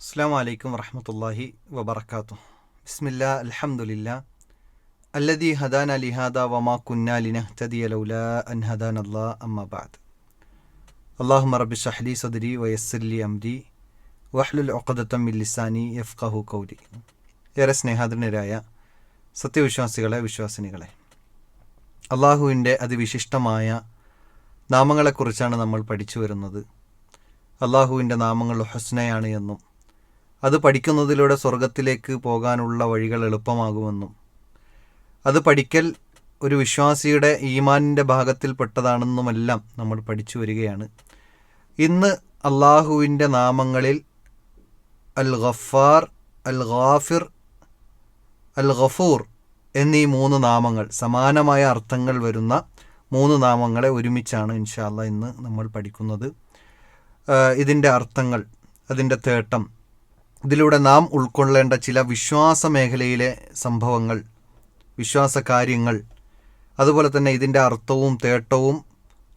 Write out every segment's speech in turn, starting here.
അസ്സാം വലൈക്കും വറഹമത്തല്ലാഹി വബർക്കാത്തു ബിസ്മില്ല അലഹമുല്ല അല്ലദി ഹദാൻ അലിഹാദ വമാ കുന്ന അലൗല ലൗല അൻ ഹദാൻ അല്ലാ അമ്മബാദ് അള്ളാഹു റബ്ബി ഷഹ്ലി സദരി വയസ്സല്ലി അംരി വഹ്ലുൽ ഒക്കദത്തം ലിസാനി യഫ്കഹു കൗരി ഏറെ സ്നേഹാദരനരായ സത്യവിശ്വാസികളെ വിശ്വാസിനികളെ. അള്ളാഹുവിന്റെ അതിവിശിഷ്ടമായ നാമങ്ങളെക്കുറിച്ചാണ് നമ്മൾ പഠിച്ചു വരുന്നത്. അള്ളാഹുവിന്റെ നാമങ്ങൾ ഹസ്നയാണ് എന്നും അത് പഠിക്കുന്നതിലൂടെ സ്വർഗത്തിലേക്ക് പോകാനുള്ള വഴികൾ എളുപ്പമാകുമെന്നും അത് പഠിക്കൽ ഒരു വിശ്വാസിയുടെ ഈമാനിന്റെ ഭാഗത്തിൽപ്പെട്ടതാണെന്നുമെല്ലാം നമ്മൾ പഠിച്ചു വരികയാണ്. ഇന്ന് അള്ളാഹുവിന്റെ നാമങ്ങളിൽ അൽ ഗഫാർ അൽ ഗാഫിർ അൽ ഗഫൂർ എന്നീ മൂന്ന് നാമങ്ങൾ സമാനമായ അർത്ഥങ്ങൾ വരുന്ന മൂന്ന് നാമങ്ങളെ ഒരുമിച്ചാണ് ഇൻഷാല്ല ഇന്ന് നമ്മൾ പഠിക്കുന്നത്. ഇതിന്റെ അർത്ഥങ്ങൾ അതിന്റെ തേട്ടം ഇതിലൂടെ നാം ഉൾക്കൊള്ളേണ്ട ചില വിശ്വാസ മേഖലയിലെ സംഭവങ്ങൾ വിശ്വാസ കാര്യങ്ങൾ അതുപോലെ തന്നെ ഇതിന്റെ അർത്ഥവും തേട്ടവും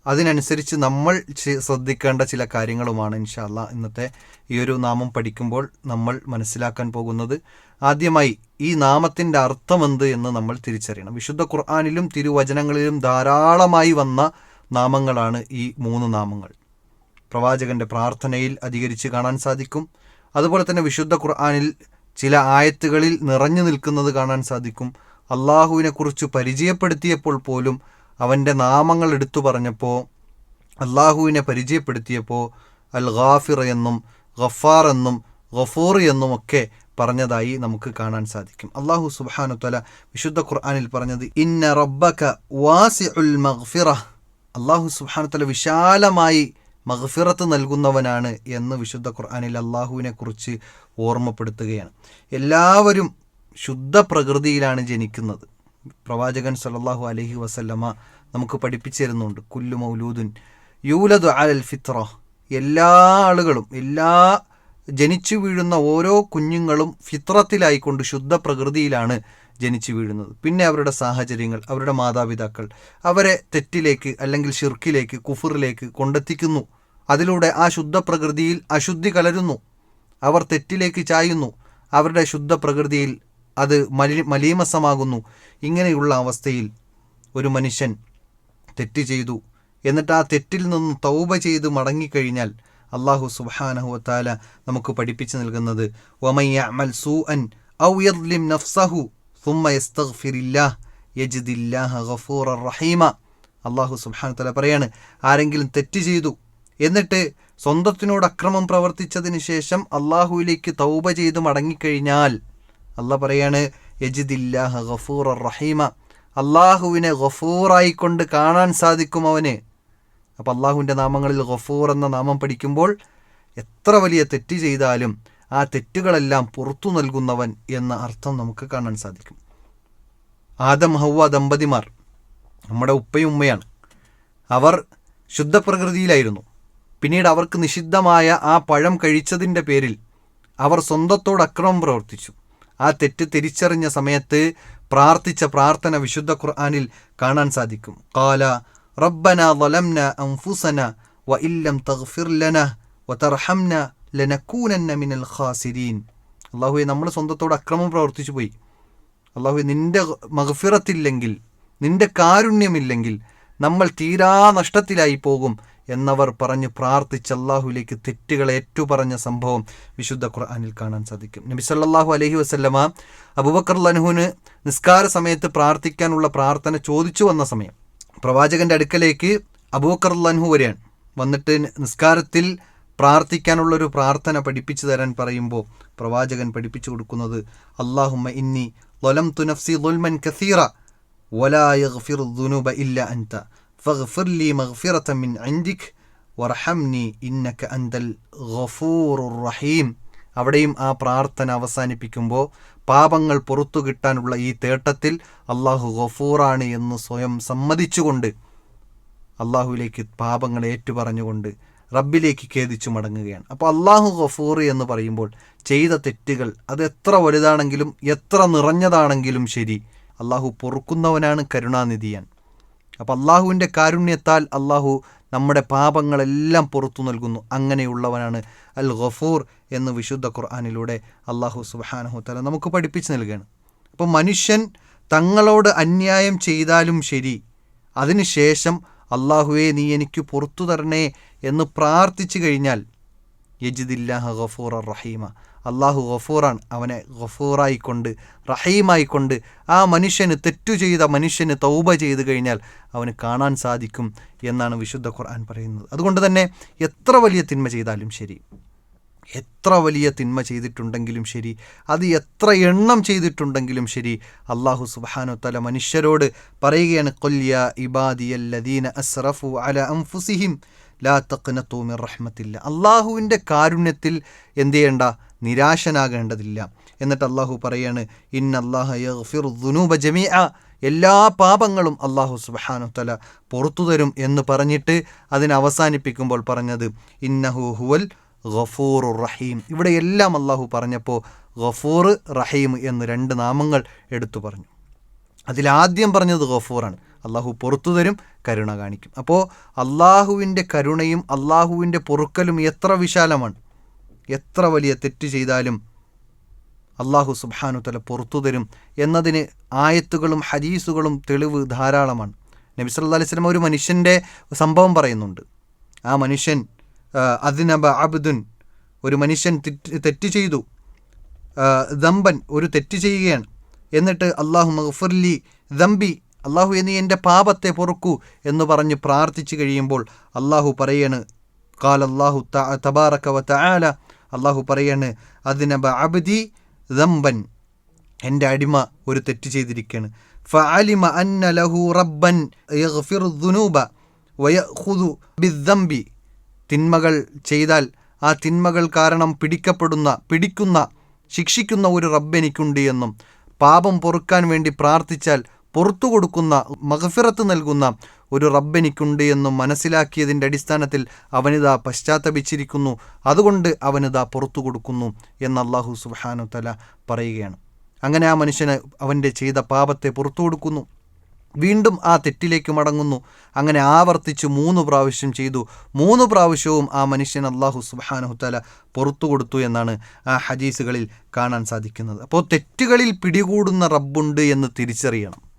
അതിനനുസരിച്ച് നമ്മൾ ശ്രദ്ധിക്കേണ്ട ചില കാര്യങ്ങളുമാണ് ഇൻഷാല്ല ഇന്നത്തെ ഈ ഒരു നാമം പഠിക്കുമ്പോൾ നമ്മൾ മനസ്സിലാക്കാൻ പോകുന്നത്. ആദ്യമായി ഈ നാമത്തിന്റെ അർത്ഥമെന്ത് എന്ന് നമ്മൾ തിരിച്ചറിയണം. വിശുദ്ധ ഖുർആാനിലും തിരുവചനങ്ങളിലും ധാരാളമായി വന്ന നാമങ്ങളാണ് ഈ മൂന്ന് നാമങ്ങൾ. പ്രവാചകന്റെ പ്രാർത്ഥനയിൽ അധികരിച്ച് കാണാൻ സാധിക്കും. അതുപോലെ തന്നെ വിശുദ്ധ ഖുർആാനിൽ ചില ആയത്തുകളിൽ നിറഞ്ഞു നിൽക്കുന്നത് കാണാൻ സാധിക്കും. അള്ളാഹുവിനെ കുറിച്ച് പരിചയപ്പെടുത്തിയപ്പോൾ പോലും അവന്റെ നാമങ്ങൾ എടുത്തു പറഞ്ഞപ്പോൾ അള്ളാഹുവിനെ പരിചയപ്പെടുത്തിയപ്പോൾ അൽ ഗാഫിർ എന്നും ഗഫാർ എന്നും ഗഫൂർ എന്നും ഒക്കെ പറഞ്ഞതായി നമുക്ക് കാണാൻ സാധിക്കും. അള്ളാഹു സുബാനു തല വിശുദ്ധ ഖുർആാനിൽ പറഞ്ഞത് ഇന്ന റബ്ബക വാസി ഉൽ മഗ്ഫിറ. അള്ളാഹു സുബാനു തല വിശാലമായി മഗ്ഫിറത്ത് നൽകുന്നവനാണ് എന്ന് വിശുദ്ധ ഖുർആാനിൽ അള്ളാഹുവിനെ കുറിച്ച് ഓർമ്മപ്പെടുത്തുകയാണ്. എല്ലാവരും ശുദ്ധ പ്രകൃതിയിലാണ് ജനിക്കുന്നത്. പ്രവാചകൻ സല്ലാഹു അലഹി വസല്ലമ നമുക്ക് പഠിപ്പിച്ചിരുന്നുണ്ട് കുല്ലു മൗലൂദുൻ യൂലദു അലൽ ഫിത്ര. എല്ലാ ആളുകളും എല്ലാ ജനിച്ചു വീഴുന്ന ഓരോ കുഞ്ഞുങ്ങളും ഫിത്രത്തിലായിക്കൊണ്ട് ശുദ്ധ പ്രകൃതിയിലാണ് ജനിച്ചു വീഴുന്നത്. പിന്നെ അവരുടെ സാഹചര്യങ്ങൾ അവരുടെ മാതാപിതാക്കൾ അവരെ തെറ്റിലേക്ക് അല്ലെങ്കിൽ ഷിർക്കിലേക്ക് കുഫറിലേക്ക് കൊണ്ടെത്തിക്കുന്നു. അതിലൂടെ ആ ശുദ്ധ പ്രകൃതിയിൽ അശുദ്ധി കലരുന്നു. അവർ തെറ്റിലേക്ക് ചായുന്നു. അവരുടെ ശുദ്ധ പ്രകൃതിയിൽ അത് മലി മലീമസമാകുന്നു. ഇങ്ങനെയുള്ള അവസ്ഥയിൽ ഒരു മനുഷ്യൻ തെറ്റ് ചെയ്തു. എന്നിട്ട് ആ തെറ്റിൽ നിന്ന് തൗബ ചെയ്ത് മടങ്ങിക്കഴിഞ്ഞാൽ അള്ളാഹു സുബാനഹുവത്താല നമുക്ക് പഠിപ്പിച്ചു നൽകുന്നത് ഒമയ്യ അമൽ സൂ അൻ ഔ നഫ്സഹു റഹീമ അള്ളാഹു സുബാനു തല പറയാണ് ആരെങ്കിലും തെറ്റ് ചെയ്തു എന്നിട്ട് സ്വന്തത്തിനോട് അക്രമം പ്രവർത്തിച്ചതിന് ശേഷം അള്ളാഹുവിലേക്ക് തൗബ ചെയ്ത് മടങ്ങിക്കഴിഞ്ഞാൽ അള്ളാഹ് പറയാണ് യജിദില്ലാഹ ഗഫൂർ റഹീമ. അള്ളാഹുവിനെ ഗഫൂറായിക്കൊണ്ട് കാണാൻ സാധിക്കും അവന്. അപ്പോൾ അള്ളാഹുവിന്റെ നാമങ്ങളിൽ ഗഫൂർ എന്ന നാമം പഠിക്കുമ്പോൾ എത്ര വലിയ തെറ്റ് ചെയ്താലും ആ തെറ്റുകളെല്ലാം പുറത്തു നൽകുന്നവൻ എന്ന അർത്ഥം നമുക്ക് കാണാൻ സാധിക്കും. ആദം ഹൗവ ദമ്പതിമാർ നമ്മുടെ ഉപ്പയും ഉമ്മയാണ്. അവർ ശുദ്ധപ്രകൃതിയിലായിരുന്നു. പിന്നീട് അവർക്ക് നിഷിദ്ധമായ ആ പഴം കഴിച്ചതിന്റെ പേരിൽ അവർ സ്വന്തത്തോട് അക്രമം പ്രവർത്തിച്ചു. ആ തെറ്റ് തിരിച്ചറിഞ്ഞ സമയത്ത് പ്രാർത്ഥിച്ച പ്രാർത്ഥന വിശുദ്ധ ഖുർആാനിൽ കാണാൻ സാധിക്കും. കാല റബ്ബന വലംന അംഫുസന വ ഇല്ലം തഗ്ഫിർ ലന വ തർഹംന ലനക്കൂനന്ന മിനൽ ഖാസിരീൻ. അള്ളാഹുവെ നമ്മൾ സ്വന്തത്തോട് അക്രമം പ്രവർത്തിച്ചു പോയി. അള്ളാഹു നിന്റെ മഹഫിറത്തില്ലെങ്കിൽ നിന്റെ കാരുണ്യമില്ലെങ്കിൽ നമ്മൾ തീരാ നഷ്ടത്തിലായി പോകും എന്നവർ പറഞ്ഞ് പ്രാർത്ഥിച്ച് അള്ളാഹുലേക്ക് തെറ്റുകൾ ഏറ്റുപറഞ്ഞ സംഭവം വിശുദ്ധ ഖുർആാനിൽ കാണാൻ സാധിക്കും. നബി സല്ലാഹു അലഹി വസ്ല്ലമ അബുബക്കർ ലനുഹുന് നിസ്കാര സമയത്ത് പ്രാർത്ഥിക്കാനുള്ള പ്രാർത്ഥന ചോദിച്ചു വന്ന സമയം. പ്രവാചകന്റെ അടുക്കലേക്ക് അബൂബക്കർ ലൻഹു വരെയാണ് വന്നിട്ട് നിസ്കാരത്തിൽ പ്രാർത്ഥിക്കാനുള്ളൊരു പ്രാർത്ഥന പഠിപ്പിച്ചു തരാൻ പറയുമ്പോൾ പ്രവാചകൻ പഠിപ്പിച്ചു കൊടുക്കുന്നത് അള്ളാഹുമ്മ ഇന്നി ലൊലം തുനഫ്സി ലുൽമൻ കസീറ വലാ യഗ്ഫിർ ദുനൂബ ഇല്ല അൻത فاغفر لي مغفرة من عندك വറഹംനി ഇന്നക അന്തൽ ഗഫൂറുർ റഹീം അവിടെയും ആ പ്രാർത്ഥന അവസാനിപ്പിക്കുമ്പോൾ പാപങ്ങൾ പുറത്തു കിട്ടാനുള്ള ഈ തേട്ടത്തിൽ അള്ളാഹു ഗഫൂറാണ് എന്ന് സ്വയം സമ്മതിച്ചുകൊണ്ട് അള്ളാഹുവിലേക്ക് പാപങ്ങൾ ഏറ്റുപറഞ്ഞുകൊണ്ട് റബ്ബിലേക്ക് ഖേദിച്ചു മടങ്ങുകയാണ്. അപ്പോൾ അള്ളാഹു ഗഫൂർ എന്ന് പറയുമ്പോൾ ചെയ്ത തെറ്റുകൾ അത് എത്ര വലുതാണെങ്കിലും എത്ര നിറഞ്ഞതാണെങ്കിലും ശരി അള്ളാഹു പൊറുക്കുന്നവനാണ് കരുണാനിധിയാൻ. അപ്പോൾ അള്ളാഹുവിന്റെ കാരുണ്യത്താൽ അള്ളാഹു നമ്മുടെ പാപങ്ങളെല്ലാം പുറത്തു നൽകുന്നു. അങ്ങനെയുള്ളവനാണ് അൽ ഗഫൂർ എന്ന് വിശുദ്ധ ഖുർആാനിലൂടെ അള്ളാഹു സുബാനഹു തല നമുക്ക് പഠിപ്പിച്ച് നൽകുകയാണ്. അപ്പോൾ മനുഷ്യൻ തങ്ങളോട് അന്യായം ചെയ്താലും ശരി അതിനുശേഷം അള്ളാഹുവെ നീ എനിക്ക് പുറത്തു തരണേ എന്ന് പ്രാർത്ഥിച്ചു കഴിഞ്ഞാൽ യജിദില്ലാഹ ഗഫൂർ റഹീമ. അള്ളാഹു ഗഫൂറാണ് അവനെ ഗഫൂറായിക്കൊണ്ട് റഹീമായിക്കൊണ്ട് ആ മനുഷ്യന് തെറ്റു ചെയ്ത മനുഷ്യന് തൗബ ചെയ്ത് കഴിഞ്ഞാൽ അവന് കാണാൻ സാധിക്കും എന്നാണ് വിശുദ്ധ ഖുർആൻ പറയുന്നത്. അതുകൊണ്ട് തന്നെ എത്ര വലിയ തിന്മ ചെയ്താലും ശരി എത്ര വലിയ തിന്മ ചെയ്തിട്ടുണ്ടെങ്കിലും ശരി അത് എത്ര എണ്ണം ചെയ്തിട്ടുണ്ടെങ്കിലും ശരി അള്ളാഹു സുബാനു തല മനുഷ്യരോട് പറയുകയാണ് കൊല്യ ഇബാദിയല്ലദീന അസ്റഫു അല അംഫുസിഹിം ലാ മിർ റഹ്മത്തില്ല. അള്ളാഹുവിന്റെ കാരുണ്യത്തിൽ എന്തു ചെയ്യേണ്ട? നിരാശനാകേണ്ടതില്ല. എന്നിട്ട് അള്ളാഹു പറയാണ് ഇൻ അള്ളാഹുനൂബ ജമീ എല്ലാ പാപങ്ങളും അള്ളാഹു സുബാനു തല പുറത്തു തരും എന്ന് പറഞ്ഞിട്ട് അതിനെ അവസാനിപ്പിക്കുമ്പോൾ പറഞ്ഞത് ഇന്നഹു ഹുവൽ ഗഫൂർ റഹീം. ഇവിടെ എല്ലാം അള്ളാഹു പറഞ്ഞപ്പോൾ ഗഫൂർ റഹീം എന്ന് രണ്ട് നാമങ്ങൾ എടുത്തു പറഞ്ഞു. അതിലാദ്യം പറഞ്ഞത് ഗഫൂറാണ്. അള്ളാഹു പുറത്തു തരും കരുണ കാണിക്കും. അപ്പോൾ അള്ളാഹുവിന്റെ കരുണയും അള്ളാഹുവിന്റെ പൊറുക്കലും എത്ര വിശാലമാണ്. എത്ര വലിയ തെറ്റ് ചെയ്താലും അള്ളാഹു സുബാനു തല പുറത്തു തരും എന്നതിന് ആയത്തുകളും ഹദീസുകളും തെളിവ് ധാരാളമാണ്. നബി സല്ലാ അലൈഹി സ്വലം ഒരു മനുഷ്യന്റെ സംഭവം പറയുന്നുണ്ട്. ആ മനുഷ്യൻ അതിനബ അബ്ദുൻ ഒരു മനുഷ്യൻ തെറ്റ് ചെയ്തു. ദമ്പൻ ഒരു തെറ്റ് ചെയ്യുകയാണ്. എന്നിട്ട് അള്ളാഹു മഹഫുർലി ദമ്പി അള്ളാഹു എന്നീ എന്റെ പാപത്തെ പൊറുക്കൂ എന്ന് പറഞ്ഞ് പ്രാർത്ഥിച്ചു കഴിയുമ്പോൾ അള്ളാഹു പറയാണ് കാൽ അള്ളാഹു തബാറക്ക വ തആല. അള്ളാഹു പറയാണ് അതിനബ അബ്ദി ദമ്പൻ എന്റെ അടിമ ഒരു തെറ്റ് ചെയ്തിരിക്കുകയാണ് ഫഅലിമ അന്ന ലഹു റബ്ബൻ യഗ്ഫിറു ദുനൂബ വയഖുദു ബിദ്ദംബി. തിന്മകൾ ചെയ്താൽ ആ തിന്മകൾ കാരണം പിടിക്കപ്പെടുന്ന പിടിക്കുന്ന ശിക്ഷിക്കുന്ന ഒരു റബ്ബ് എനിക്കുണ്ട് എന്നും പാപം പൊറുക്കാൻ വേണ്ടി പ്രാർത്ഥിച്ചാൽ പുറത്തു കൊടുക്കുന്ന മഹഫിറത്ത് നൽകുന്ന ഒരു റബ്ബെനിക്കുണ്ട് എന്നും മനസ്സിലാക്കിയതിന്റെ അടിസ്ഥാനത്തിൽ അവനിതാ പശ്ചാത്തപിച്ചിരിക്കുന്നു. അതുകൊണ്ട് അവനിതാ പുറത്തു കൊടുക്കുന്നു എന്ന് അള്ളാഹു സുബാനു തല പറയുകയാണ്. അങ്ങനെ ആ മനുഷ്യന് അവന്റെ ചെയ്ത പാപത്തെ പുറത്തു കൊടുക്കുന്നു. വീണ്ടും ആ തെറ്റിലേക്ക് മടങ്ങുന്നു. അങ്ങനെ ആവർത്തിച്ച് മൂന്ന് പ്രാവശ്യം ചെയ്തു. മൂന്ന് പ്രാവശ്യവും ആ മനുഷ്യൻ അള്ളാഹു സുബാനഹുത്തല പുറത്തു കൊടുത്തു എന്നാണ് ആ ഹദീസുകളിൽ കാണാൻ സാധിക്കുന്നത്. അപ്പോൾ തെറ്റുകളിൽ പിടികൂടുന്ന റബ്ബുണ്ട് എന്ന് തിരിച്ചറിയണം.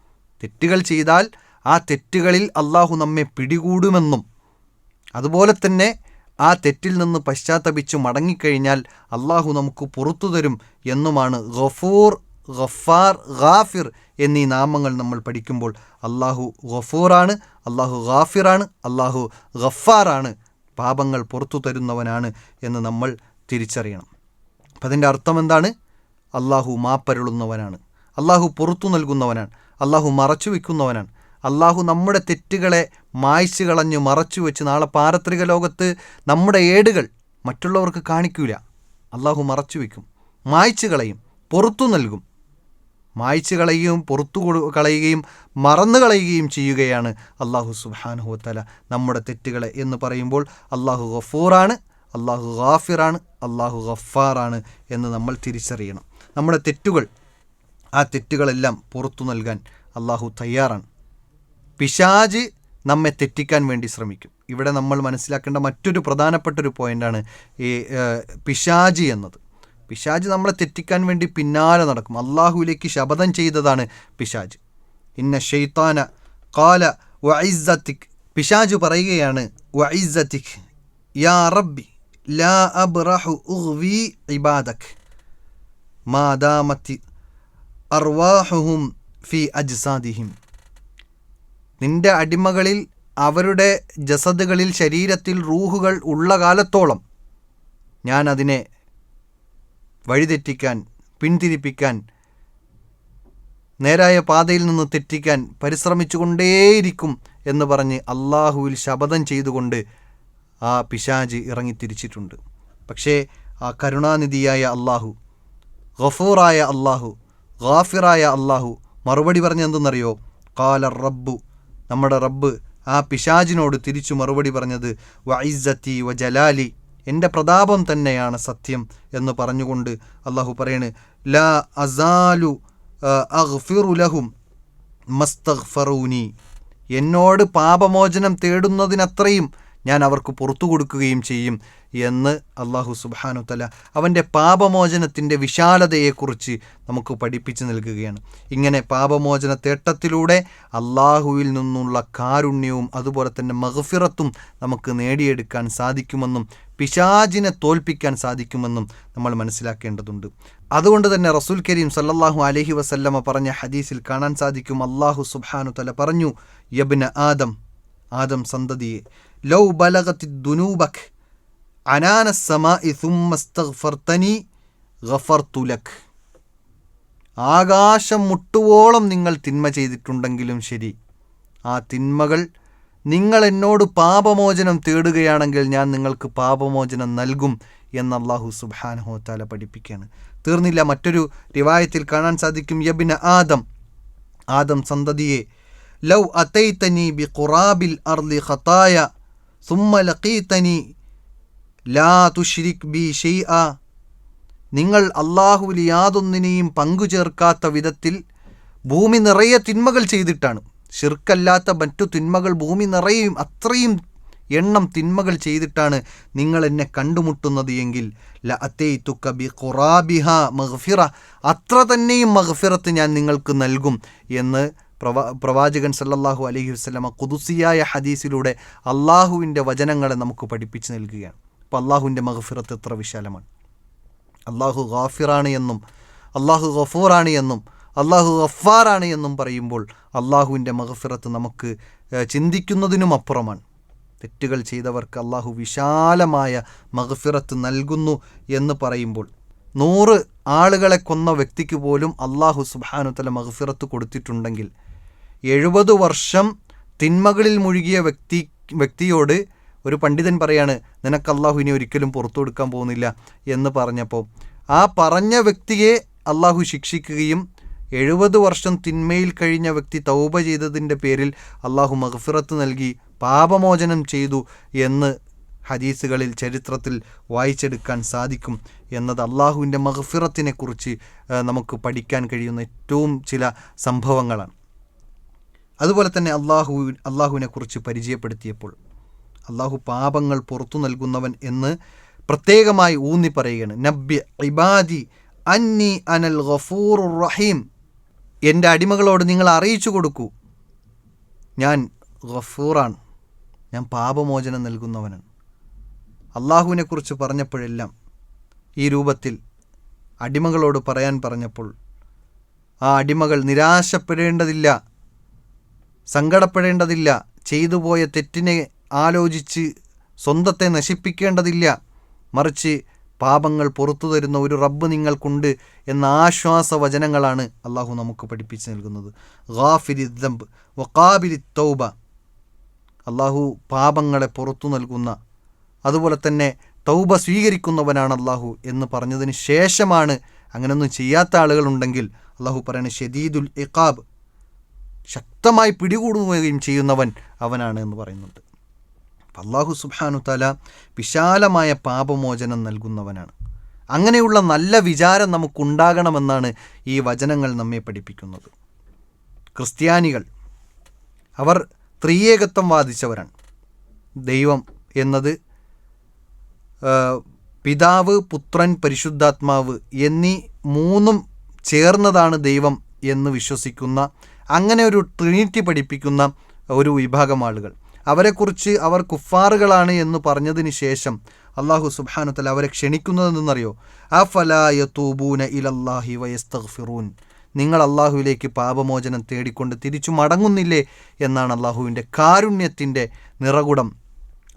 തെറ്റുകൾ ചെയ്താൽ ആ തെറ്റുകളിൽ അള്ളാഹു നമ്മെ പിടികൂടുമെന്നും അതുപോലെ തന്നെ ആ തെറ്റിൽ നിന്ന് പശ്ചാത്തപിച്ച് മടങ്ങിക്കഴിഞ്ഞാൽ അള്ളാഹു നമുക്ക് പുറത്തു തരും എന്നുമാണ് ഗഫൂർ ഗഫാർ ഗാഫിർ എന്നീ നാമങ്ങൾ നമ്മൾ പഠിക്കുമ്പോൾ അള്ളാഹു ഗഫൂറാണ് അള്ളാഹു ഗാഫിറാണ് അള്ളാഹു ഗഫാറാണ് പാപങ്ങൾ പുറത്തു തരുന്നവനാണ് എന്ന് നമ്മൾ തിരിച്ചറിയണം. അപ്പം അതിന്റെ അർത്ഥം എന്താണ്? അള്ളാഹു മാപ്പരുളുന്നവനാണ്. അള്ളാഹു പുറത്തു നൽകുന്നവനാണ്. അള്ളാഹു മറച്ചു വയ്ക്കുന്നവനാണ് അള്ളാഹു നമ്മുടെ തെറ്റുകളെ മായ്ച്ചു കളഞ്ഞ് മറച്ചു വെച്ച് നാളെ പാരത്രിക ലോകത്ത് നമ്മുടെ ഏടുകൾ മറ്റുള്ളവർക്ക് കാണിക്കൂല. അള്ളാഹു മറച്ചു വയ്ക്കും മായ്ച്ചു കളയും പുറത്തു നൽകും. മായ്ച്ചു കളയുകയും പുറത്തു കളയുകയും മറന്നു കളയുകയും ചെയ്യുകയാണ് അള്ളാഹു സുബാനുഹുത്തല നമ്മുടെ തെറ്റുകളെ എന്ന് പറയുമ്പോൾ അള്ളാഹു ഗഫൂറാണ് അള്ളാഹു ഗാഫിറാണ് അള്ളാഹു ഗഫാറാണ് എന്ന് നമ്മൾ തിരിച്ചറിയണം. നമ്മുടെ തെറ്റുകൾ ആ തെറ്റുകളെല്ലാം പുറത്തു നൽകാൻ അള്ളാഹു തയ്യാറാണ്. പിശാജ് നമ്മെ തെറ്റിക്കാൻ വേണ്ടി ശ്രമിക്കും. ഇവിടെ നമ്മൾ മനസ്സിലാക്കേണ്ട മറ്റൊരു പ്രധാനപ്പെട്ട ഒരു പോയിന്റാണ് ഈ പിശാജ് എന്നത്. പിശാജ് നമ്മളെ തെറ്റിക്കാൻ വേണ്ടി പിന്നാലെ നടക്കും. അള്ളാഹുവിലേക്ക് ശപഥം ചെയ്തതാണ് പിശാജ്. ഇന്ന ഷെയ്ത്താന കാല വൈസത്തിക് പിശാജ് പറയുകയാണ് വൈസത്തിക് യാ റബ്ബി ലാ അബ്റഹു ഉഹ്വി ഇബാദക് മാദാമത്തി അർവാഹുഹും ഫി അജ്സാദിഹിം. നിന്റെ അടിമകളിൽ അവരുടെ ജസദുകളിൽ ശരീരത്തിൽ റൂഹുകൾ ഉള്ള കാലത്തോളം ഞാൻ അതിനെ വഴിതെറ്റിക്കാൻ പിന്തിരിപ്പിക്കാൻ നേരായ പാതയിൽ നിന്ന് തെറ്റിക്കാൻ പരിശ്രമിച്ചുകൊണ്ടേയിരിക്കും എന്ന് പറഞ്ഞ് അള്ളാഹുവിൽ ശപഥം ചെയ്തുകൊണ്ട് ആ പിശാജ് ഇറങ്ങിത്തിരിച്ചിട്ടുണ്ട്. പക്ഷേ ആ കരുണാനിധിയായ അള്ളാഹു ഗഫൂറായ അള്ളാഹു ഗാഫിറായ അള്ളാഹു മറുപടി പറഞ്ഞെന്തെന്നറിയോ കാല റബ്ബു നമ്മുടെ റബ്ബ് ആ പിശാജിനോട് തിരിച്ചു മറുപടി പറഞ്ഞത് വൈസത്തി വ ജലാലി എന്റെ പ്രതാപം തന്നെയാണ് സത്യം എന്ന് പറഞ്ഞുകൊണ്ട് അള്ളാഹു പറയണ് ലാ അസാലു അഹ്ഫിറുലഹും മസ്തഗ്ഫറൂനി. എന്നോട് പാപമോചനം തേടുന്നതിനത്രയും ഞാൻ അവർക്ക് പുറത്തു കൊടുക്കുകയും ചെയ്യും എന്ന് അള്ളാഹു സുബാനു തല അവന്റെ പാപമോചനത്തിന്റെ വിശാലതയെക്കുറിച്ച് നമുക്ക് പഠിപ്പിച്ചു നൽകുകയാണ്. ഇങ്ങനെ പാപമോചന തേട്ടത്തിലൂടെ അള്ളാഹുവിൽ നിന്നുള്ള കാരുണ്യവും അതുപോലെ തന്നെ മഹഫിറത്തും നമുക്ക് നേടിയെടുക്കാൻ സാധിക്കുമെന്നും പിശാജിനെ തോൽപ്പിക്കാൻ സാധിക്കുമെന്നും നമ്മൾ മനസ്സിലാക്കേണ്ടതുണ്ട്. അതുകൊണ്ട് തന്നെ റസൂൽ കരീം സല്ലാഹു അലഹി വസല്ലമ പറഞ്ഞ ഹദീസിൽ കാണാൻ സാധിക്കും. അള്ളാഹു സുബാനു തല പറഞ്ഞു യബ്ന ആദം ആദം സന്തതിയെ ലൗ ബലഗത്തി ദുനൂബക് അനാനസമാർത്തനി ഗഫർതുലക് ആകാശം മുട്ടുവോളം നിങ്ങൾ തിന്മ ചെയ്തിട്ടുണ്ടെങ്കിലും ശരി ആ തിന്മകൾ നിങ്ങൾ എന്നോട് പാപമോചനം തേടുകയാണെങ്കിൽ ഞാൻ നിങ്ങൾക്ക് പാപമോചനം നൽകും എന്ന് അള്ളാഹു സുബാനഹോ താല പഠിപ്പിക്കുകയാണ്. തീർന്നില്ല മറ്റൊരു റിവായത്തിൽ കാണാൻ സാധിക്കും യബിന ആദം ആദം സന്തതിയെ ലൗ അതൈതനി ബി ഖുറാബിൽ അർലി ഖതായ സുമ്മ ലാ തുഷ്രിക് ബി ഷെയ്അ നിങ്ങൾ അള്ളാഹുവിൽ യാതൊന്നിനെയും പങ്കുചേർക്കാത്ത വിധത്തിൽ ഭൂമി നിറയെ തിന്മകൾ ചെയ്തിട്ടാണ്. ഷിർക്കല്ലാത്ത മറ്റു തിന്മകൾ ഭൂമി നിറയെയും അത്രയും എണ്ണം തിന്മകൾ ചെയ്തിട്ടാണ് നിങ്ങൾ എന്നെ കണ്ടുമുട്ടുന്നത് എങ്കിൽ ബി ഖുറാബിഹ മഹ്ഫിറ അത്ര തന്നെയും മഹ്ഫിറത്ത് ഞാൻ നിങ്ങൾക്ക് നൽകും എന്ന് പ്രവാചകൻ സല്ലല്ലാഹു അലഹി വസ്ലമ കുതുസിയായ ഹദീസിലൂടെ അള്ളാഹുവിന്റെ വചനങ്ങളെ നമുക്ക് പഠിപ്പിച്ചു നൽകുകയാണ്. അപ്പോൾ അള്ളാഹുവിന്റെ മഹഫിറത്ത് എത്ര വിശാലമാണ്. അള്ളാഹു ഗാഫിറാണ് എന്നും അള്ളാഹു ഗഫൂറാണ് എന്നും അള്ളാഹു ഗഫാറാണ് എന്നും പറയുമ്പോൾ അള്ളാഹുവിന്റെ മഹഫിറത്ത് നമുക്ക് ചിന്തിക്കുന്നതിനും അപ്പുറമാണ്. തെറ്റുകൾ ചെയ്തവർക്ക് അള്ളാഹു വിശാലമായ മഹഫിറത്ത് നൽകുന്നു എന്ന് പറയുമ്പോൾ നൂറ് ആളുകളെ കൊന്ന വ്യക്തിക്ക് പോലും അള്ളാഹു സുബാനുത്തല മഹഫിറത്ത് കൊടുത്തിട്ടുണ്ടെങ്കിൽ എഴുപത് വർഷം തിന്മകളിൽ മുഴുകിയ വ്യക്തി വ്യക്തിയോട് ഒരു പണ്ഡിതൻ പറയാണ് നിനക്ക് അള്ളാഹു ഇനി ഒരിക്കലും പുറത്തു കൊടുക്കാൻ പോകുന്നില്ല എന്ന് പറഞ്ഞപ്പോൾ ആ പറഞ്ഞ വ്യക്തിയെ അള്ളാഹു ശിക്ഷിക്കുകയും എഴുപത് വർഷം തിന്മയിൽ കഴിഞ്ഞ വ്യക്തി തൗബ ചെയ്തതിന്റെ പേരിൽ അള്ളാഹു മഹഫിറത്ത് നൽകി പാപമോചനം ചെയ്തു എന്ന് ഹദീസുകളിൽ ചരിത്രത്തിൽ വായിച്ചെടുക്കാൻ സാധിക്കും എന്നത് അള്ളാഹുവിന്റെ മഹഫിറത്തിനെക്കുറിച്ച് നമുക്ക് പഠിക്കാൻ കഴിയുന്ന ഏറ്റവും ചില സംഭവങ്ങളാണ്. അതുപോലെ തന്നെ അള്ളാഹു അള്ളാഹുവിനെ കുറിച്ച് പരിചയപ്പെടുത്തിയപ്പോൾ അള്ളാഹു പാപങ്ങൾ പുറത്തു നൽകുന്നവൻ എന്ന് പ്രത്യേകമായി ഊന്നി പറയുകയാണ്. നബ്യ ഇബാദി അന്നി അനൽ ഗഫൂർ റഹീം. എന്റെ അടിമകളോട് നിങ്ങൾ അറിയിച്ചു കൊടുക്കൂ. ഞാൻ ഗഫൂറാണ്. ഞാൻ പാപമോചനം നൽകുന്നവനാണ്. അള്ളാഹുവിനെക്കുറിച്ച് പറഞ്ഞപ്പോഴെല്ലാം ഈ രൂപത്തിൽ അടിമകളോട് പറയാൻ പറഞ്ഞപ്പോൾ ആ അടിമകൾ നിരാശപ്പെടേണ്ടതില്ല. സങ്കടപ്പെടേണ്ടതില്ല. ചെയ്തുപോയ തെറ്റിനെ ആലോചിച്ച് സ്വന്തത്തെ നശിപ്പിക്കേണ്ടതില്ല. മറിച്ച് പാപങ്ങൾ പുറത്തു തരുന്ന ഒരു റബ്ബ് നിങ്ങൾക്കുണ്ട് എന്ന ആശ്വാസ വചനങ്ങളാണ് അള്ളാഹു നമുക്ക് പഠിപ്പിച്ചു നൽകുന്നത്. ഗാഫിരി ദംബ് വക്കാബിരി തൗബ. അള്ളാഹു പാപങ്ങളെ പുറത്തു നൽകുന്ന അതുപോലെ തന്നെ തൗബ സ്വീകരിക്കുന്നവനാണ് അള്ളാഹു എന്ന് പറഞ്ഞതിന് ശേഷമാണ് അങ്ങനെയൊന്നും ചെയ്യാത്ത ആളുകളുണ്ടെങ്കിൽ അള്ളാഹു പറയുന്നത് ഷദീദുൽ ഇഖാബ് ശക്തമായി പിടികൂടുകയും ചെയ്യുന്നവൻ അവനാണ് എന്ന് പറയുന്നുണ്ട്. അള്ളാഹു സുബാനു തല വിശാലമായ പാപമോചനം നൽകുന്നവനാണ്. അങ്ങനെയുള്ള നല്ല വിചാരം നമുക്കുണ്ടാകണമെന്നാണ് ഈ വചനങ്ങൾ നമ്മെ പഠിപ്പിക്കുന്നത്. ക്രിസ്ത്യാനികൾ അവർ ത്രിയേകത്വം വാദിച്ചവരാണ്. ദൈവം എന്നത് പിതാവ് പുത്രൻ പരിശുദ്ധാത്മാവ് എന്നീ മൂന്നും ചേർന്നതാണ് ദൈവം എന്ന് വിശ്വസിക്കുന്ന അങ്ങനെ ഒരു ട്രിനിറ്റി പഠിപ്പിക്കുന്ന ഒരു വിഭാഗം ആളുകൾ. അവരെക്കുറിച്ച് അവർ കുഫാറുകളാണ് എന്ന് പറഞ്ഞതിന് ശേഷം അള്ളാഹു സുബാനുത്തല അവരെ ക്ഷണിക്കുന്നതെന്നറിയോ ആ ഫലായൂബൂന ഇലല്ലാഹി വയസ്തഗ്ഫിറൂൻ. നിങ്ങൾ അള്ളാഹുവിലേക്ക് പാപമോചനം തേടിക്കൊണ്ട് തിരിച്ചു മടങ്ങുന്നില്ലേ എന്നാണ് അള്ളാഹുവിന്റെ കാരുണ്യത്തിന്റെ നിറകുടം.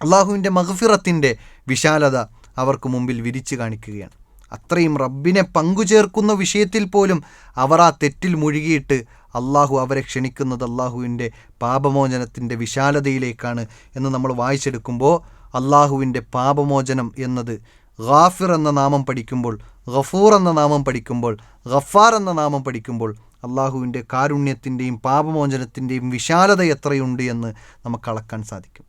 അള്ളാഹുവിന്റെ മഹഫിറത്തിന്റെ വിശാലത അവർക്ക് മുമ്പിൽ വിരിച്ചു കാണിക്കുകയാണ്. അത്രയും റബ്ബിനെ പങ്കുചേർക്കുന്ന വിഷയത്തിൽ പോലും അവർ ആ തെറ്റിൽ മുഴുകിയിട്ട് അള്ളാഹു അവരെ ക്ഷണിക്കുന്നത് അള്ളാഹുവിന്റെ പാപമോചനത്തിന്റെ വിശാലതയിലേക്കാണ് എന്ന് നമ്മൾ വായിച്ചെടുക്കുമ്പോൾ അള്ളാഹുവിന്റെ പാപമോചനം എന്നത് ഗാഫിർ എന്ന നാമം പഠിക്കുമ്പോൾ ഗഫൂർ എന്ന നാമം പഠിക്കുമ്പോൾ ഗഫാർ എന്ന നാമം പഠിക്കുമ്പോൾ അള്ളാഹുവിന്റെ കാരുണ്യത്തിന്റെയും പാപമോചനത്തിന്റെയും വിശാലത എത്രയുണ്ട് എന്ന് നമുക്ക് അളക്കാൻ സാധിക്കും.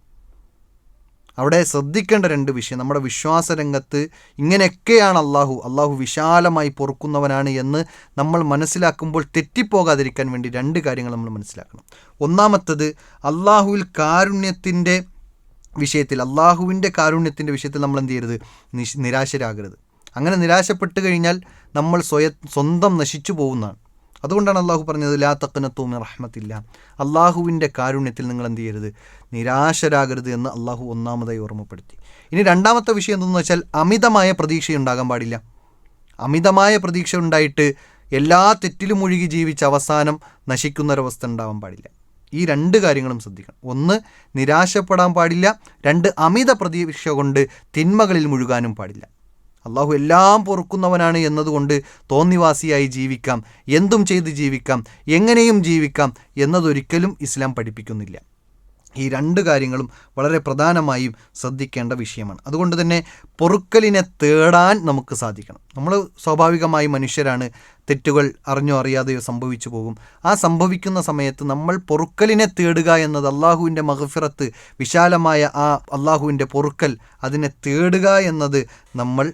അവിടെ ശ്രദ്ധിക്കേണ്ട രണ്ട് വിഷയം. നമ്മുടെ വിശ്വാസ രംഗത്ത് ഇങ്ങനെയൊക്കെയാണ് അള്ളാഹു. അള്ളാഹു വിശാലമായി പൊറുക്കുന്നവനാണ് എന്ന് നമ്മൾ മനസ്സിലാക്കുമ്പോൾ തെറ്റിപ്പോകാതിരിക്കാൻ വേണ്ടി രണ്ട് കാര്യങ്ങൾ നമ്മൾ മനസ്സിലാക്കണം. ഒന്നാമത്തത് അള്ളാഹുവിൽ കാരുണ്യത്തിന്റെ വിഷയത്തിൽ അള്ളാഹുവിന്റെ കാരുണ്യത്തിന്റെ വിഷയത്തിൽ നമ്മൾ എന്ത് ചെയ്യരുത്? നിരാശരാകരുത്. അങ്ങനെ നിരാശപ്പെട്ട് കഴിഞ്ഞാൽ നമ്മൾ സ്വയ സ്വന്തം നശിച്ചു പോകുന്നതാണ്. അതുകൊണ്ടാണ് അള്ളാഹു പറഞ്ഞത് ലാ തക്കനത്തൂമി റഹ്മത്തില്ല. അള്ളാഹുവിന്റെ കാരുണ്യത്തിൽ നിങ്ങൾ എന്ത് ചെയ്യരുത്? നിരാശരാകരുത് എന്ന് അള്ളാഹു ഒന്നാമതായി ഓർമ്മപ്പെടുത്തി. ഇനി രണ്ടാമത്തെ വിഷയം എന്തെന്ന് വെച്ചാൽ അമിതമായ പ്രതീക്ഷ ഉണ്ടാകാൻ പാടില്ല. അമിതമായ പ്രതീക്ഷ ഉണ്ടായിട്ട് എല്ലാ തെറ്റിലും മുഴുകി ജീവിച്ച് അവസാനം നശിക്കുന്നൊരവസ്ഥ ഉണ്ടാവാൻ പാടില്ല. ഈ രണ്ട് കാര്യങ്ങളും ശ്രദ്ധിക്കണം. ഒന്ന് നിരാശപ്പെടാൻ പാടില്ല. രണ്ട് അമിത പ്രതീക്ഷ കൊണ്ട് തിന്മകളിൽ മുഴുകാനും പാടില്ല. അള്ളാഹു എല്ലാം പൊറുക്കുന്നവനാണ് എന്നതുകൊണ്ട് തോന്നിവാസിയായി ജീവിക്കാം. എന്തും ചെയ്ത് ജീവിക്കാം. എങ്ങനെയും ജീവിക്കാം എന്നതൊരിക്കലും ഇസ്ലാം പഠിപ്പിക്കുന്നില്ല. ഈ രണ്ട് കാര്യങ്ങളും വളരെ പ്രധാനമായും ശ്രദ്ധിക്കേണ്ട വിഷയമാണ്. അതുകൊണ്ട് തന്നെ പൊറുക്കലിനെ തേടാൻ നമുക്ക് സാധിക്കണം. നമ്മൾ സ്വാഭാവികമായി മനുഷ്യരാണ്. തെറ്റുകൾ അറിഞ്ഞോ അറിയാതെയോ സംഭവിച്ചു പോകും. ആ സംഭവിക്കുന്ന സമയത്ത് നമ്മൾ പൊറുക്കലിനെ തേടുക എന്നത് അള്ളാഹുവിന്റെ മഹഫിറത്ത് വിശാലമായ ആ അള്ളാഹുവിന്റെ പൊറുക്കൽ അതിനെ തേടുക എന്നത് നമ്മൾ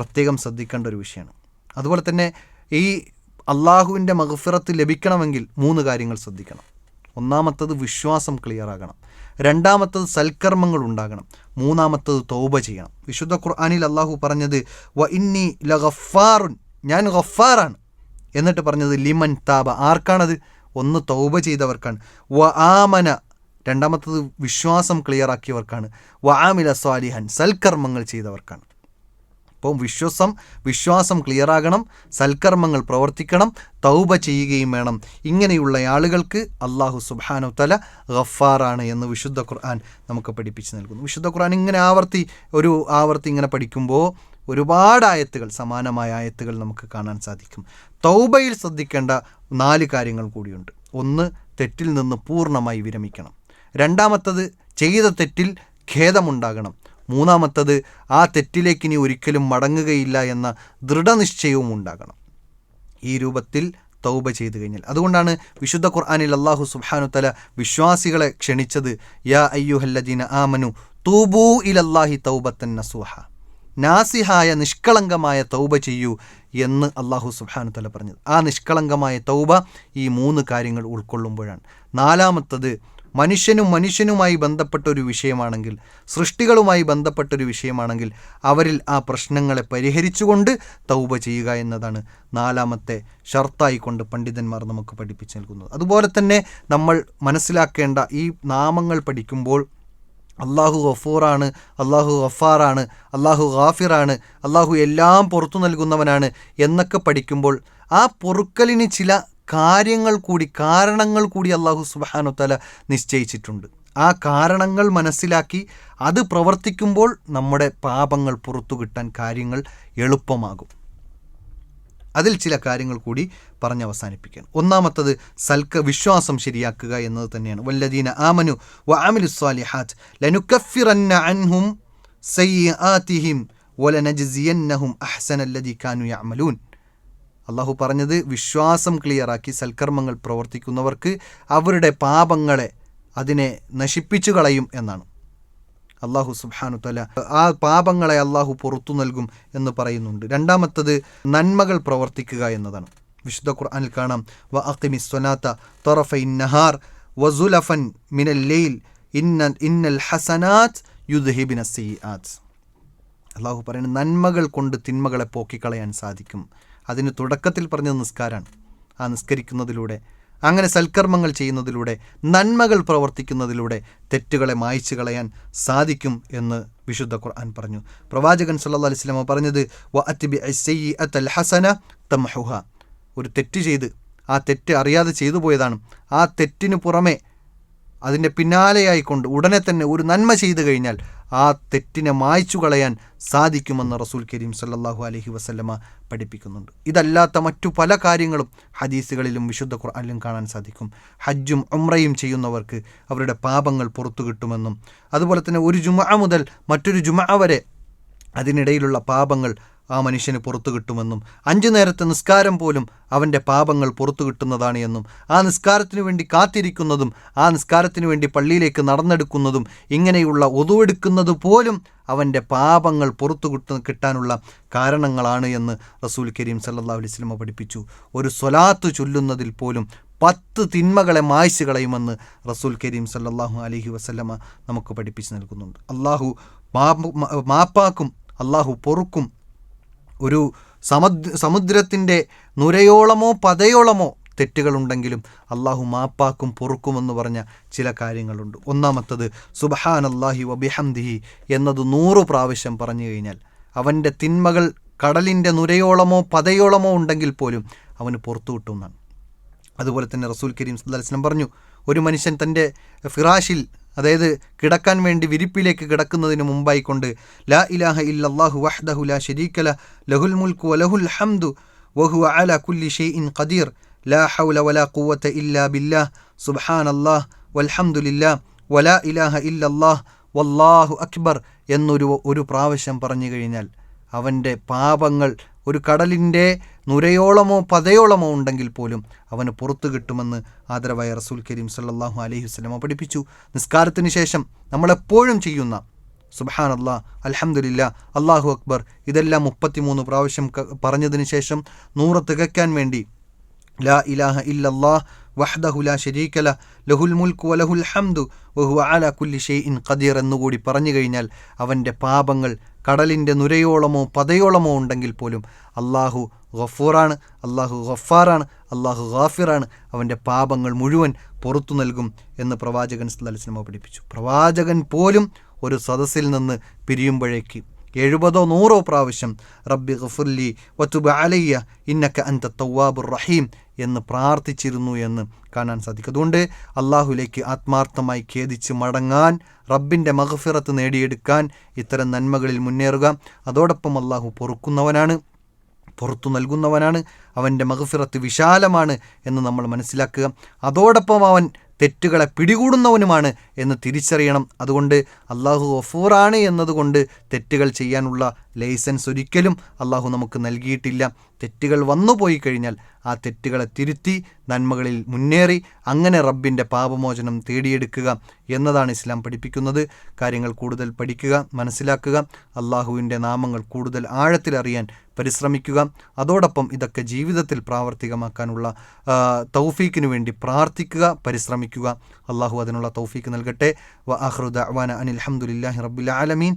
പ്രത്യേകം ശ്രദ്ധിക്കേണ്ട ഒരു വിഷയമാണ്. അതുപോലെ തന്നെ ഈ അള്ളാഹുവിന്റെ മഹഫിറത്ത് ലഭിക്കണമെങ്കിൽ മൂന്ന് കാര്യങ്ങൾ ശ്രദ്ധിക്കണം. ഒന്നാമത്തത് വിശ്വാസം ക്ലിയർ ആകണം. രണ്ടാമത്തത് സൽക്കർമ്മങ്ങൾ ഉണ്ടാകണം. മൂന്നാമത്തത് തൗബ ചെയ്യണം. വിശുദ്ധ ഖുർആാനിൽ അള്ളാഹു പറഞ്ഞത് വ ഇന്നി ല ഗഫാറുൻ ഞാൻ ഗഫാറാണ്. എന്നിട്ട് പറഞ്ഞത് ലിമൻ താബ ആർക്കാണത്? ഒന്ന് തൗബ ചെയ്തവർക്കാണ്. വ ആമന രണ്ടാമത്തത് വിശ്വാസം ക്ലിയറാക്കിയവർക്കാണ് വ ആമില സ്വാലിഹൻ സൽക്കർമ്മങ്ങൾ ചെയ്തവർക്കാണ്. അപ്പോൾ വിശ്വസം വിശ്വാസം ക്ലിയർ ആകണം സൽക്കർമ്മങ്ങൾ പ്രവർത്തിക്കണം തൗബ ചെയ്യുകയും വേണം. ഇങ്ങനെയുള്ള ആളുകൾക്ക് അള്ളാഹു സുബാനു തല ഗഫാറാണ് എന്ന് വിശുദ്ധ ഖുർആൻ നമുക്ക് പഠിപ്പിച്ച് നൽകുന്നു. വിശുദ്ധ ഖുർആൻ ഇങ്ങനെ ആവർത്തി ഒരു ആവർത്തി ഇങ്ങനെ പഠിക്കുമ്പോൾ ഒരുപാട് ആയത്തുകൾ സമാനമായ ആയത്തുകൾ നമുക്ക് കാണാൻ സാധിക്കും. തൗബയിൽ ശ്രദ്ധിക്കേണ്ട നാല് കാര്യങ്ങൾ കൂടിയുണ്ട്. ഒന്ന് തെറ്റിൽ നിന്ന് പൂർണമായി വിരമിക്കണം. രണ്ടാമത്തത് ചെയ്ത തെറ്റിൽ ഖേദമുണ്ടാകണം. മൂന്നാമത്തത് ആ തെറ്റിലേക്ക് ഇനി ഒരിക്കലും മടങ്ങുകയില്ല എന്ന ദൃഢനിശ്ചയവും ഉണ്ടാകണം. ഈ രൂപത്തിൽ തൗബ ചെയ്തു കഴിഞ്ഞാൽ. അതുകൊണ്ടാണ് വിശുദ്ധ ഖുർആാനിൽ അള്ളാഹു സുബാനു തല വിശ്വാസികളെ ക്ഷണിച്ചത് യാ അയ്യുഹല്ലദീന ആമനു തൂബൂ ഇലല്ലാഹി തൗബത്തൻ നസൂഹ നാസിഹായ നിഷ്കളങ്കമായ തൗബ ചെയ്യൂ എന്ന് അള്ളാഹു സുബാനു തല പറഞ്ഞത്. ആ നിഷ്കളങ്കമായ തൗബ ഈ മൂന്ന് കാര്യങ്ങൾ ഉൾക്കൊള്ളുമ്പോഴാണ്. നാലാമത്തത് മനുഷ്യനും മനുഷ്യനുമായി ബന്ധപ്പെട്ട ഒരു വിഷയമാണെങ്കിൽ സൃഷ്ടികളുമായി ബന്ധപ്പെട്ട ഒരു വിഷയമാണെങ്കിൽ അവരിൽ ആ പ്രശ്നങ്ങളെ പരിഹരിച്ചുകൊണ്ട് തൗബ ചെയ്യുക എന്നതാണ് നാലാമത്തെ ഷർത്തായിക്കൊണ്ട് പണ്ഡിതന്മാർ നമുക്ക് പഠിപ്പിച്ചു നൽകുന്നത്. അതുപോലെ തന്നെ നമ്മൾ മനസ്സിലാക്കേണ്ട ഈ നാമങ്ങൾ പഠിക്കുമ്പോൾ അള്ളാഹു ഗഫൂറാണ് അള്ളാഹു ഗഫാറാണ് അള്ളാഹു ഗാഫിറാണ് അള്ളാഹു എല്ലാം പുറത്തു നൽകുന്നവനാണ് എന്നൊക്കെ പഠിക്കുമ്പോൾ ആ പൊറുക്കലിന് ചില കാര്യങ്ങൾ കൂടി കാരണങ്ങൾ കൂടി അള്ളാഹു സുബാനുത്തല തല നിശ്ചയിച്ചിട്ടുണ്ട്. ആ കാരണങ്ങൾ മനസ്സിലാക്കി അത് പ്രവർത്തിക്കുമ്പോൾ നമ്മുടെ പാപങ്ങൾ പുറത്തു കിട്ടാൻ കാര്യങ്ങൾ എളുപ്പമാകും. അതിൽ ചില കാര്യങ്ങൾ കൂടി പറഞ്ഞ് അവസാനിപ്പിക്കാൻ ഒന്നാമത്തത് സൽക്ക വിശ്വാസം ശരിയാക്കുക എന്നത് തന്നെയാണ്. വല്ലദീന ആമനു വ ആമിലു ലനുക്കഫിറന്ന അൻഹും കാനു യഅമലൂൻ. അള്ളാഹു പറഞ്ഞത് വിശ്വാസം ക്ലിയറാക്കി സൽക്കർമ്മങ്ങൾ പ്രവർത്തിക്കുന്നവർക്ക് അവരുടെ പാപങ്ങളെ അതിനെ നശിപ്പിച്ചു കളയും എന്നാണ്. അള്ളാഹു സുബാനു തല ആ പാപങ്ങളെ അള്ളാഹു പുറത്തു നൽകും എന്ന് പറയുന്നുണ്ട്. രണ്ടാമത്തത് നന്മകൾ പ്രവർത്തിക്കുക എന്നതാണ്. വിശുദ്ധ ഖുർആനിൽ കാണാം വ അഖിമി സ്വലാത്ത തൊറഫൈ നഹാർ വസുലഫൻ മിനൽ ലെയിൽ ഇന്ന ഇന്നൽ ഹസനാത് യുദ്ഹിബിന സീആത്ത് അള്ളാഹു പറയുന്നത് നന്മകൾ കൊണ്ട് തിന്മകളെ പോക്കിക്കളയാൻ സാധിക്കും. അതിന് തുടക്കത്തിൽ പറഞ്ഞ നിസ്കാരമാണ് ആ നിസ്കരിക്കുന്നതിലൂടെ അങ്ങനെ സൽക്കർമ്മങ്ങൾ ചെയ്യുന്നതിലൂടെ നന്മകൾ പ്രവർത്തിക്കുന്നതിലൂടെ തെറ്റുകളെ മായ്ച്ചു കളയാൻ സാധിക്കും എന്ന് വിശുദ്ധ ഖുർആൻ പറഞ്ഞു. പ്രവാചകൻ സല്ലാ അലൈഹി സ്വലമ പറഞ്ഞത് വ അത്തിബി അൽ ഹസന തംഹുഹ. ഒരു തെറ്റ് ചെയ്ത് ആ തെറ്റ് അറിയാതെ ചെയ്തു പോയതാണ്. ആ തെറ്റിന് പുറമെ അതിന്റെ പിന്നാലെയായിക്കൊണ്ട് ഉടനെ തന്നെ ഒരു നന്മ ചെയ്തു കഴിഞ്ഞാൽ ആ തെറ്റിനെ മായ്ച്ചു കളയാൻ സാധിക്കുമെന്ന് റസൂൽ കരീം സല്ലാഹു അലഹി വസ്ല്ലമ പഠിപ്പിക്കുന്നുണ്ട്. ഇതല്ലാത്ത മറ്റു പല കാര്യങ്ങളും ഹദീസുകളിലും വിശുദ്ധ ഖുർആനിലും കാണാൻ സാധിക്കും. ഹജ്ജും ഉമ്രയും ചെയ്യുന്നവർക്ക് അവരുടെ പാപങ്ങൾ പുറത്തു കിട്ടുമെന്നും അതുപോലെ തന്നെ ഒരു ജുമ മുതൽ മറ്റൊരു ജുമ വരെ അതിനിടയിലുള്ള പാപങ്ങൾ ആ മനുഷ്യന് പുറത്തു കിട്ടുമെന്നും അഞ്ചു നേരത്തെ നിസ്കാരം പോലും അവന്റെ പാപങ്ങൾ പുറത്തു കിട്ടുന്നതാണ് എന്നും ആ നിസ്കാരത്തിനു വേണ്ടി കാത്തിരിക്കുന്നതും ആ നിസ്കാരത്തിനു വേണ്ടി പള്ളിയിലേക്ക് നടന്നെടുക്കുന്നതും ഇങ്ങനെയുള്ള ഒതുവെടുക്കുന്നത് പോലും അവന്റെ പാപങ്ങൾ പുറത്തു കിട്ട കിട്ടാനുള്ള കാരണങ്ങളാണ് എന്ന് റസൂൽ കരീം സല്ലാ അലൈഹി സ്വലമ പഠിപ്പിച്ചു. ഒരു സ്വലാത്ത് ചൊല്ലുന്നതിൽ പോലും പത്ത് തിന്മകളെ മായ്ച്ചു കളയുമെന്ന് റസൂൽ കരീം സല്ലാഹു അലഹി വസ്ലമ നമുക്ക് പഠിപ്പിച്ച് നൽകുന്നുണ്ട്. അള്ളാഹു മാപ്പാക്കും അള്ളാഹു പൊറുക്കും. ഒരു സമുദ്ര സമുദ്രത്തിന്റെ നുരയോളമോ പതയോളമോ തെറ്റുകളുണ്ടെങ്കിലും അള്ളാഹു മാപ്പാക്കും പൊറുക്കുമെന്ന് പറഞ്ഞ ചില കാര്യങ്ങളുണ്ട്. ഒന്നാമത്തത് സുബഹാൻ അള്ളാഹി വബിഹംദിഹി എന്നത് നൂറ് പ്രാവശ്യം പറഞ്ഞു കഴിഞ്ഞാൽ അവന്റെ തിന്മകൾ കടലിന്റെ നുരയോളമോ പതയോളമോ ഉണ്ടെങ്കിൽ പോലും അവന് പുറത്തു കിട്ടുമെന്നാണ്. അതുപോലെ തന്നെ റസൂൽ കരീം സല്ലാസ്ലം പറഞ്ഞു ഒരു മനുഷ്യൻ തന്റെ ഫിറാഷിൽ അതായത് കിടക്കാൻ വേണ്ടി വിരിപ്പിലേക്ക് കിടക്കുന്നതിന് മുമ്പായി കൊണ്ട് ലാ ഇലാഹ ഇല്ലാഹു വഹ്ദഹു ലാ ഷരീക്കല ലഹുൽ മുൽക്കു വലഹുൽ ഹംദു വഹു അല കുല്ലി ഷെയ്ഇൻ ഖദീർ ലാ ഹൗല വലാ ഖുവത ഇല്ലാ ബില്ലാഹ് സുബ്ഹാനല്ലാഹ് വൽഹംദുലില്ലാ വലാ ഇലാഹ ഇല്ലല്ലാഹ് വല്ലാഹു അക്ബർ എന്നൊരു ഒരു പ്രാവശ്യം പറഞ്ഞു കഴിഞ്ഞാൽ അവന്റെ പാപങ്ങൾ ഒരു കടലിന്റെ നുരയോളമോ പതയോളമോ ഉണ്ടെങ്കിൽ പോലും അവന് പുറത്തു കിട്ടുമെന്ന് ആദരവായ റസൂൽ കരീം സല്ലാഹു അലൈഹി വസ്ലമ പഠിപ്പിച്ചു. നിസ്കാരത്തിന് ശേഷം നമ്മളെപ്പോഴും ചെയ്യുന്ന സുബഹാൻ അള്ളാ അലഹമുല്ല അള്ളാഹു അക്ബർ ഇതെല്ലാം മുപ്പത്തിമൂന്ന് പ്രാവശ്യം പറഞ്ഞതിന് ശേഷം നൂറ് തികയ്ക്കാൻ വേണ്ടി ലാ ഇലാഹ ഇല്ലല്ലാഹ് വഹ്ദഹു ലാ ഷരീക്കല ലഹുൽ മുൽക്കു വലഹുൽ ഹംദു വഹു അല കുല്ലി ഷെയ്ഇൻ ഖദീർ എന്നുകൂടി പറഞ്ഞു കഴിഞ്ഞാൽ അവന്റെ പാപങ്ങൾ കടലിന്റെ നുരയോളമോ പതയോളമോ ഉണ്ടെങ്കിൽ പോലും അള്ളാഹു ഗഫൂറാണ് അള്ളാഹു ഗഫാറാണ് അള്ളാഹു ഗാഫിറാണ്. അവന്റെ പാപങ്ങൾ മുഴുവൻ പുറത്തു നൽകും എന്ന് പ്രവാചകൻ സല്ലാസ്ലമ പഠിപ്പിച്ചു. പ്രവാചകൻ പോലും ഒരു സദസ്സിൽ നിന്ന് പിരിയുമ്പോഴേക്ക് എഴുപതോ നൂറോ പ്രാവശ്യം റബ്ബി ഖഫുല്ലി വത്തുബ അലയ്യ ഇന്നക്ക അന്ത തവാബുർ റഹീം എന്ന് പ്രാർത്ഥിച്ചിരുന്നു എന്ന് കാണാൻ സാധിക്കും. അതുകൊണ്ട് അള്ളാഹുലേക്ക് ആത്മാർത്ഥമായി ഖേദിച്ച് മടങ്ങാൻ റബ്ബിന്റെ മഹഫിറത്ത് നേടിയെടുക്കാൻ ഇത്തരം നന്മകളിൽ മുന്നേറുക. അതോടൊപ്പം അള്ളാഹു പൊറുക്കുന്നവനാണ് പുറത്തു നൽകുന്നവനാണ് അവന്റെ മഹഫിറത്ത് വിശാലമാണ് എന്ന് നമ്മൾ മനസ്സിലാക്കുക. അതോടൊപ്പം അവൻ തെറ്റുകളെ പിടികൂടുന്നവനുമാണ് എന്ന് തിരിച്ചറിയണം. അതുകൊണ്ട് അള്ളാഹു ഗഫൂറാണ് എന്നതുകൊണ്ട് തെറ്റുകൾ ചെയ്യാനുള്ള ലൈസൻസ് ഒരിക്കലും അള്ളാഹു നമുക്ക് നൽകിയിട്ടില്ല. തെറ്റുകൾ വന്നു പോയി കഴിഞ്ഞാൽ ആ തെറ്റുകളെ തിരുത്തി നന്മകളിൽ മുന്നേറി അങ്ങനെ റബ്ബിന്റെ പാപമോചനം തേടിയെടുക്കുക എന്നതാണ് ഇസ്ലാം പഠിപ്പിക്കുന്നത്. കാര്യങ്ങൾ കൂടുതൽ പഠിക്കുക മനസ്സിലാക്കുക അള്ളാഹുവിന്റെ നാമങ്ങൾ കൂടുതൽ ആഴത്തിലറിയാൻ പരിശ്രമിക്കുക. അതോടൊപ്പം ഇതൊക്കെ ജീവിതത്തിൽ പ്രാവർത്തികമാക്കാനുള്ള തൗഫീക്കിന് വേണ്ടി പ്രാർത്ഥിക്കുക പരിശ്രമിക്കുക. അള്ളാഹു അതിനുള്ള തൗഫീക്ക് നൽകട്ടെ. വ അഹ്റുദ അവാന അനിൽ അഹമ്മദില്ലാഹി റബ്ബുൽ ആലമീൻ.